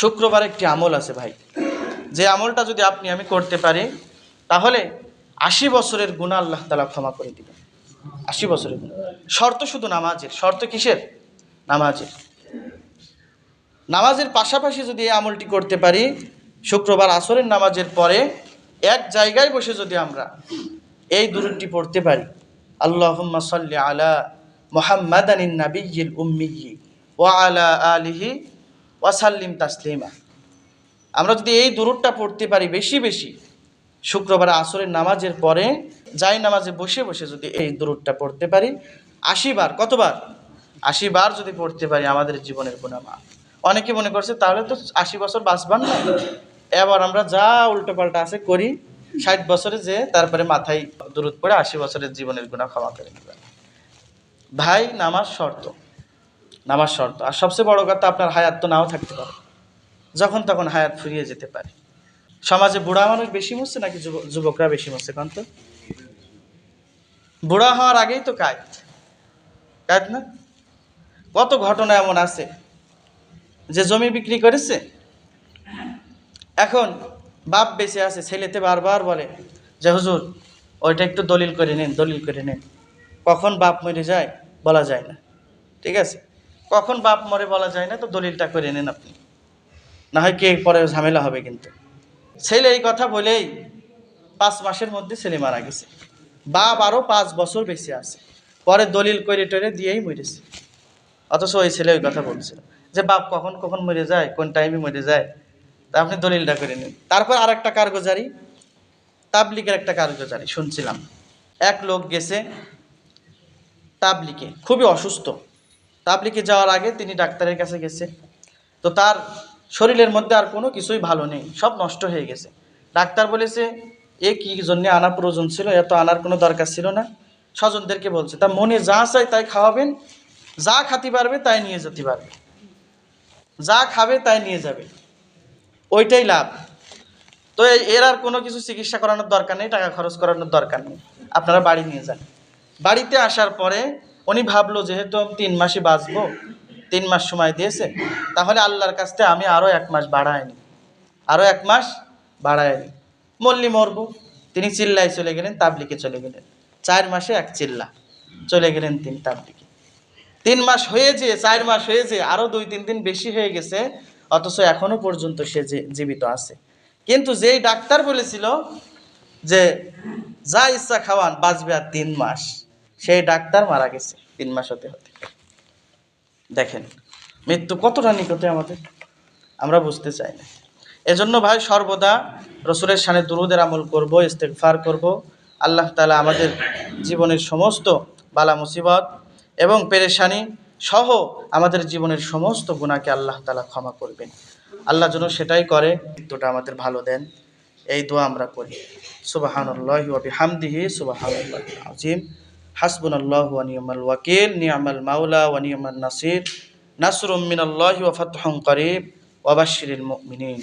শুক্রবার একটি আমল আছে ভাই। যে আমলটা যদি আপনি, আমি করতে পারি, তাহলে আশি বছরের গুণা আল্লাহ তালা ক্ষমা করে দিবেন। আশি বছরের গুণা শর্ত শুধু নামাজের। শর্ত কিসের? নামাজের। নামাজের পাশাপাশি যদি এই আমলটি করতে পারি, শুক্রবার আসরের নামাজের পরে এক জায়গায় বসে যদি আমরা এই দুরুদটি পড়তে পারি, আল্লাহুম্মা সাল্লি আলা মোহাম্মদ মুহাম্মাদানিন নাবিয়্যিল উম্মিয়্যি ওয়া আলা আলিহি ওয়াসাল্লিম তাসলিমা। আমরা যদি এই দুরুদটা পড়তে পারি বেশি বেশি, শুক্রবার আসরের নামাজের পরে যাই নামাজে বসে বসে যদি এই দুরুদটা পড়তে পারি, আশি বার, কতবার? আশি বার যদি পড়তে পারি আমাদের জীবনের গুণামা অনেকে মনে করছে, তাহলে তো আশি বছর বাঁচবান না। এবার আমরা যা উল্টোপাল্টা আছে করি, ষাট বছরে যে তারপরে মাথায় দূরত পড়ে আশি বছরের জীবনের গুণা ক্ষমা করে নেবেন ভাই, নামাজ শর্ত। নামাজ শর্ত। আর সবচেয়ে বড় কথা, আপনার হায়াত তো নাও থাকতে পারে। যখন তখন হায়াত ফুরিয়ে যেতে পারে। সমাজে বুড়া মানুষ বেশি মরছে নাকি যুব- যুবকরা বেশি মরছে কারণ তো বুড়া হওয়ার আগেই তো কাজ কাজ না? কত ঘটনা এমন আছে যে জমি বিক্রি করেছে? এখন বাপ বেঁচে আছে, ছেলেতে বারবার বলে যে, হুজুর, ওইটা একটু দলিল করে নিন, দলিল করে নিন। কখন বাপ মরে যায় বলা যায় না। ঠিক আছে? কখন বাপ মরে বলা যায় না, তো দলিলটা করে নিন আপনি। না হয় কে পরে ঝামেলা হবে কিন্তু। ছেলে এই কথা বলেই পাঁচ মাসের মধ্যে ছেলে মারা গেছে। বাপ আরও পাঁচ বছর বেঁচে আছে। পরে দলিল করে টরে দিয়েই মরেছে। অথচ ওই ছেলে ওই কথা বলছিল যে বাপ কখন কখন মরে যায়, কোন টাইমে মরে যায়, তা আপনি দলিলটা করে নিন। তারপর আর একটা কারগোজারি তাবলিকের একটা কারগোজারি শুনছিলাম। এক লোক গেছে তাবলিকে খুবই অসুস্থ। তাবলিকে যাওয়ার আগে তিনি ডাক্তারের কাছে গেছে। তো তার শরীরের মধ্যে আর কোনো কিছুই ভালো নেই, সব নষ্ট হয়ে গেছে। ডাক্তার বলেছে, এ কী জন্য আনা প্রয়োজন ছিল? এত আনার কোনো দরকার ছিল না। স্বজনদেরকে বলছে, তা মনে যা চাই তাই খাওয়াবেন, যা খাতে পারবে তাই নিয়ে যেতে পারবে। যা খাবে তাই নিয়ে যাবে। ওইটাই লাভ। তো এর আর কোনো কিছু চিকিৎসা করানোর দরকার নেই, টাকা খরচ করানোর দরকার নেই। আপনারা বাড়ি নিয়ে যান। বাড়িতে আসার পরে উনি ভাবলো, যেহেতু আমি তিন মাসই বাঁচবো, তিন মাস সময় দিয়েছে, তাহলে আল্লাহর কাছ থেকে আমি আরও এক মাস বাড়ায় নি। আরও এক মাস বাড়ায় নি। মল্লি মরবো তিনি চিল্লায় চলে গেলেন, তাবলিকে চলে গেলেন। চার মাসে এক চিল্লা চলে গেলেন তিনি তাবলিকে। তিন মাস হয়ে যে চার মাস হয়ে যে আরও দুই তিন দিন বেশি হয়ে গেছে, অথচ এখনও পর্যন্ত সে জীবিত আছে। কিন্তু যেই ডাক্তার বলেছিল যে, যা ইচ্ছা খাওয়ান, বাঁচবে আর তিন মাস। সেই ডাক্তার মারা গেছে, তিন মাস হতে হতে। দেখেন, মৃত্যু কতটা নিকটে আমাদের? আমরা বুঝতে চাই না। এজন্য ভাই সর্বদা রসুলের সানে দুরুদের আমল করব ইস্তেকফার করব। আল্লাহ তালা আমাদের জীবনের সমস্ত বালা মুসিবত এবং পেরেশানি সহ আমাদের জীবনের সমস্ত গুণাকে আল্লাহ তালা ক্ষমা করবেন। আল্লাহ যেন সেটাই করে, মৃত্যুটা আমাদের ভালো দেন। এই দোয়া আমরা করি। সুবাহানুল্লাহ হামদিহি সুবাহানুল্লাহ আজিম হাসবুনাল্লাহ ওয়া নিয়মাল ওয়াকিল, নিয়ামাল মাওলা ওয়া নিয়ামাল নাসির। নাসরুম মিনাল্লাহি ওয়া ফাতহুন করিব। ওয়া বাশশিরিল মুমিনিন।